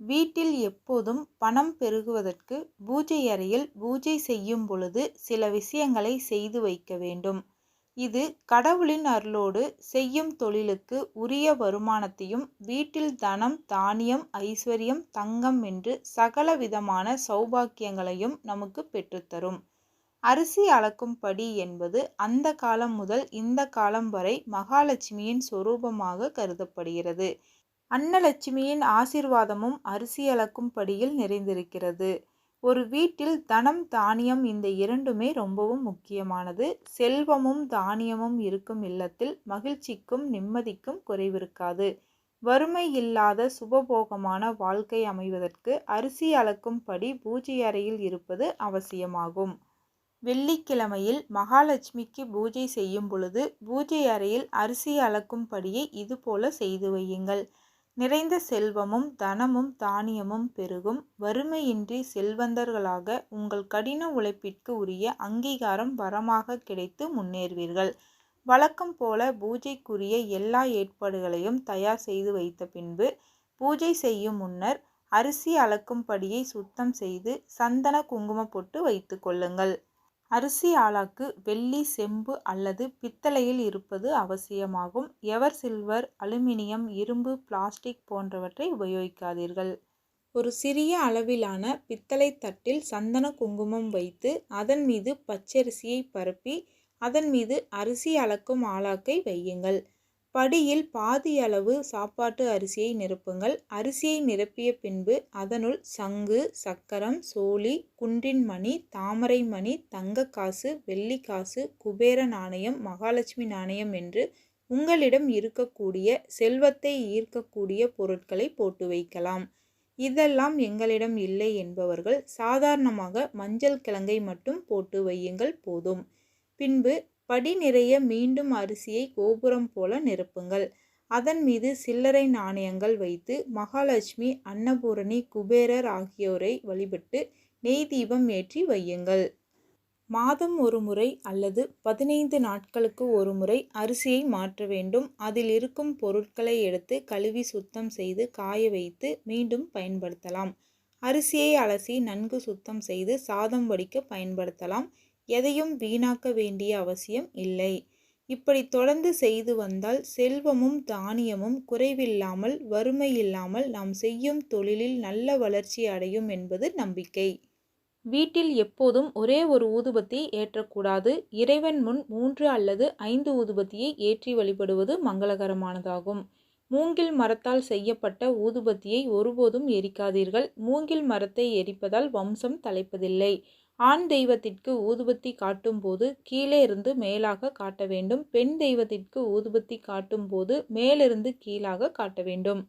வீட்டில் எப்போதும் பணம் பெருகுவதற்கு பூஜை அறையில் பூஜை செய்யும் பொழுது சில விஷயங்களை செய்து வைக்க வேண்டும். இது கடவுளின் அருளோடு செய்யும் தொழிலுக்கு உரிய வருமானத்தையும் வீட்டில் தனம் தானியம் ஐஸ்வர்யம் தங்கம் என்று சகல விதமான சௌபாக்கியங்களையும் நமக்கு பெற்றுத்தரும் அரிசி அளக்கும் படி என்பது அந்த காலம் முதல் இந்த காலம் வரை மகாலட்சுமியின் சொரூபமாக கருதப்படுகிறது. அன்னலட்சுமியின் ஆசிர்வாதமும் அரிசி அளக்கும் படியில் நிறைந்திருக்கிறது. ஒரு வீட்டில் தனம் தானியம் இந்த இரண்டுமே ரொம்பவும் முக்கியமானது. செல்வமும் தானியமும் இருக்கும் இல்லத்தில் மகிழ்ச்சிக்கும் நிம்மதிக்கும் குறைவிருக்காது. வறுமை இல்லாத சுபபோகமான வாழ்க்கை அமைவதற்கு அரிசி அளக்கும் படி பூஜை அறையில் இருப்பது அவசியமாகும். வெள்ளிக்கிழமையில் மகாலட்சுமிக்கு பூஜை செய்யும் பொழுது பூஜை அறையில் அரிசி அளக்கும் படியை இதுபோல செய்து வையுங்கள். நிறைந்த செல்வமும் தனமும் தானியமும் பெருகும். வறுமையின்றி செல்வந்தர்களாக உங்கள் கடின உழைப்பிற்கு உரிய அங்கீகாரம் வரமாக கிடைத்து முன்னேறுவீர்கள். வழக்கம் போல பூஜைக்குரிய எல்லா ஏற்பாடுகளையும் தயார் செய்து வைத்த பின்பு பூஜை செய்யும் முன்னர் அரிசி அளக்கும் படியை சுத்தம் செய்து சந்தன குங்கும பொட்டு வைத்து கொள்ளுங்கள். அரிசி ஆலாக்கு வெள்ளி செம்பு அல்லது பித்தளையில் இருப்பது அவசியமாகும். எவர் சில்வர் அலுமினியம் இரும்பு பிளாஸ்டிக் போன்றவற்றை உபயோகிக்காதீர்கள். ஒரு சிறிய அளவிலான பித்தளை தட்டில் சந்தன குங்குமம் வைத்து அதன் மீது பச்சரிசியை பரப்பி அதன் மீது அரிசி அளக்கும் ஆலாக்கை வையுங்கள். படியில் பாதியளவு சாப்பாட்டு அரிசியை நிரப்புங்கள். அரிசியை நிரப்பிய பின்பு அதனுள் சங்கு சக்கரம் சோழி குன்றின் மணி தாமரை மணி தங்கக்காசு வெள்ளிக்காசு வெள்ளி காசு குபேர நாணயம் மகாலட்சுமி நாணயம் என்று உங்களிடம் இருக்கக்கூடிய செல்வத்தை ஈர்க்கக்கூடிய பொருட்களை போட்டு வைக்கலாம். இதெல்லாம் எங்களிடம் இல்லை என்பவர்கள் சாதாரணமாக மஞ்சள் கிழங்கை மட்டும் போட்டு வையுங்கள் போதும். பின்பு படி நிறைய மீண்டும் அரிசியை கோபுரம் போல நிரப்புங்கள். அதன் மீது சில்லறை நாணயங்கள் வைத்து மகாலட்சுமி அன்னபூரணி குபேரர் ஆகியோரை வழிபட்டு நெய் தீபம் ஏற்றி வையுங்கள். மாதம் ஒரு முறை அல்லது பதினைந்து நாட்களுக்கு ஒரு முறை அரிசியை மாற்ற வேண்டும். அதில் இருக்கும் பொருட்களை எடுத்து கழுவி சுத்தம் செய்து காய வைத்து மீண்டும் பயன்படுத்தலாம். அரிசியை அலசி நன்கு சுத்தம் செய்து சாதம் வடிக்க பயன்படுத்தலாம். எதையும் வீணாக்க வேண்டிய அவசியம் இல்லை. இப்படி தொடர்ந்து செய்து வந்தால் செல்வமும் தானியமும் குறைவில்லாமல் வறுமை இல்லாமல் நாம் செய்யும் தொழிலில் நல்ல வளர்ச்சி அடையும் என்பது நம்பிக்கை. வீட்டில் எப்போதும் ஒரே ஒரு ஊதுபத்தி ஏற்றக்கூடாது. இறைவன் முன் மூன்று அல்லது ஐந்து ஊதுபத்தியை ஏற்றி வழிபடுவது மங்களகரமானதாகும். மூங்கில் மரத்தால் செய்யப்பட்ட ஊதுபத்தியை ஒருபோதும் எரிக்காதீர்கள். மூங்கில் மரத்தை எரிப்பதால் வம்சம் தலைப்பதில்லை. ஆண் தெய்வத்திற்கு ஊதுபத்தி காட்டும்போது கீழே இருந்து மேலாக காட்ட வேண்டும். பெண் தெய்வத்திற்கு ஊதுபத்தி காட்டும்போது மேலிருந்து கீழாக காட்ட வேண்டும்.